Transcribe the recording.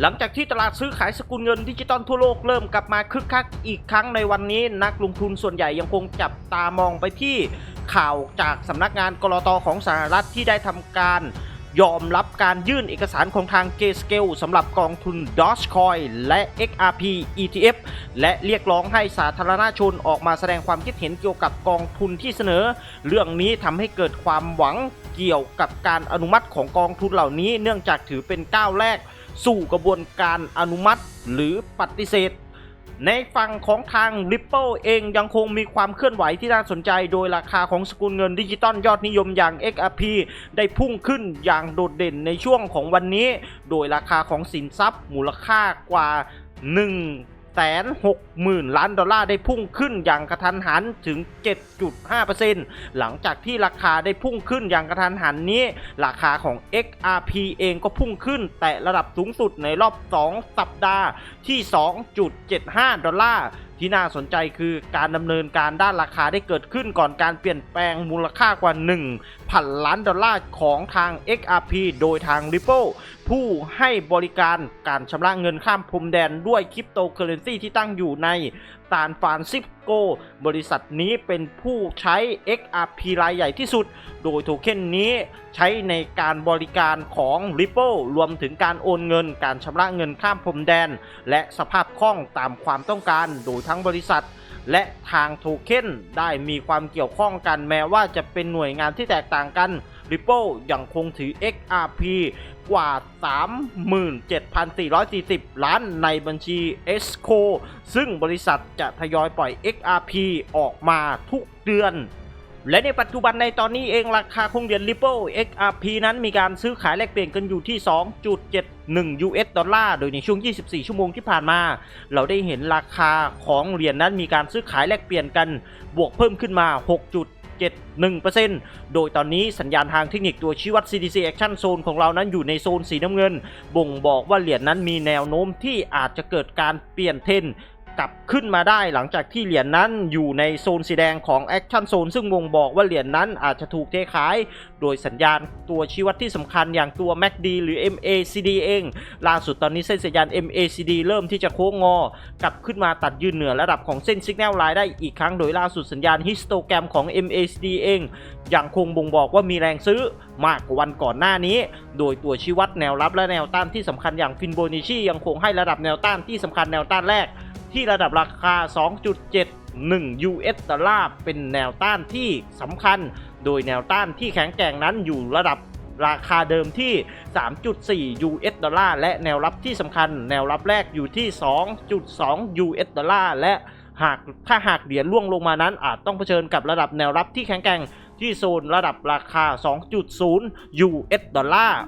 หลังจากที่ตลาดซื้อขายสกุลเงินดิจิตอลทั่วโลกเริ่มกลับมาคึกคักอีกครั้งในวันนี้ นักลงทุนส่วนใหญ่ยังคงจับตามองไปที่ข่าวจากสำนักงานกรตของสหรัฐที่ได้ทำการยอมรับการยื่นเอกสารของทาง Grayscale สำหรับกองทุน Dogecoin และ XRP ETF และเรียกร้องให้สาธารณชนออกมาแสดงความคิดเห็นเกี่ยวกับกองทุนที่เสนอ เรื่องนี้ทำให้เกิดความหวังเกี่ยวกับการอนุมัติของกองทุนเหล่านี้ เนื่องจากถือเป็นก้าวแรก สู่กระบวนการอนุมัติหรือปฏิเสธ ในฝั่งของทาง Ripple เองยังคงมีความเคลื่อนไหวที่น่าสนใจ โดยราคาของสกุลเงินดิจิตอลยอดนิยมอย่าง XRP ได้พุ่งขึ้นอย่างโดดเด่นในช่วงของวันนี้ โดยราคาของสินทรัพย์มูลค่ากว่า 1 แสนหกหมื่นล้านดอลลาร์ได้พุ่งขึ้นอย่างกระทันหันถึง 7.5%หลังจากที่ราคาได้พุ่งขึ้นอย่างกระทันหันนี้ ราคาของ XRP เองก็พุ่งขึ้น แต่ระดับสูงสุดในรอบ 2 สัปดาห์ที่ 2.75 ดอลลาร์ที่น่าสนใจคือการดำเนินการด้านราคาได้เกิดขึ้นก่อนการเปลี่ยนแปลงมูลค่ากว่า1พันล้านดอลลาร์ของทาง XRP โดยทาง Ripple ผู้ให้บริการการชำระเงินข้ามพรมแดนด้วยคริปโตเคอเรนซีที่ตั้งอยู่ในซานฟรานซิสโก บริษัทนี้เป็นผู้ใช้ XRP รายใหญ่ที่สุด โดยโทเค็นนี้ใช้ในการบริการของ Ripple รวมถึงการโอนเงิน การชำระเงินข้ามพรมแดน และสภาพคล่องตามความต้องการ โดยทั้งบริษัท และทางโทเค็นได้มีความเกี่ยวข้องกันแม้ว่าจะเป็นหน่วยงานที่แตกต่างกัน Ripple ยังคงถือ XRP กว่า 37,440 ล้านในบัญชี ESCO ซึ่งบริษัทจะทยอยปล่อย XRP ออกมาทุกเดือน และในปัจจุบันในตอนนี้เองราคาของเหรียญ Ripple XRP นั้นมีการซื้อขายแลกเปลี่ยนกันอยู่ที่ 1 US ดอลลาร์โดยในช่วง 24 ชั่วโมงที่ผ่านมา เราได้เห็นราคาของเหรียญนั้นมีการซื้อขายแลกเปลี่ยนกันบวกเพิ่มขึ้นมา 6.71%โดยตอนนี้สัญญาณทางเทคนิคตัวชี้วัด CDC Action Zone ของเรานั้นอยู่ในโซนสีน้ำเงิน บ่งบอกว่าเหรียญนั้นมีแนวโน้มที่อาจจะเกิดการเปลี่ยนเทรน กลับขึ้นมาได้หลังจากที่เหรียญนั้นอยู่ในโซนสีแดงของ Action Zone ซึ่งวงบอกว่าเหรียญนั้นอาจจะถูกเทขาย โดยสัญญาณตัวชี้วัดที่สำคัญอย่างตัว MACD หรือ MACD เอง ล่าสุดตอนนี้เส้นสัญญาณ MACD เริ่มที่จะโค้งงอกลับขึ้นมาตัดยืนเหนือระดับของเส้น Signal Line ได้อีกครั้งโดยล่าสุดสัญญาณฮิสโตแกรมของ MACD เองยังคงบ่งบอกว่ามีแรงซื้อมากกว่าวันก่อนหน้านี้ โดยตัวชี้วัดแนวรับและแนวต้านที่สำคัญอย่างฟินโบนิชียังคงให้ระดับแนวต้านที่สำคัญแนวต้านแรก ที่ระดับราคา 2.71 US ดอลลาร์เป็นแนวต้านที่สำคัญ โดยแนวต้านที่แข็งแกร่งนั้นอยู่ระดับราคาเดิมที่ 3.4 US ดอลลาร์และแนวรับที่สำคัญ แนวรับแรกอยู่ที่ 2.2 US ดอลลาร์และหากถ้าหากเหรียญล่วงลงมานั้น อาจต้องเผชิญกับระดับแนวรับที่แข็งแกร่งที่โซนระดับราคา 2.0 US ดอลลาร์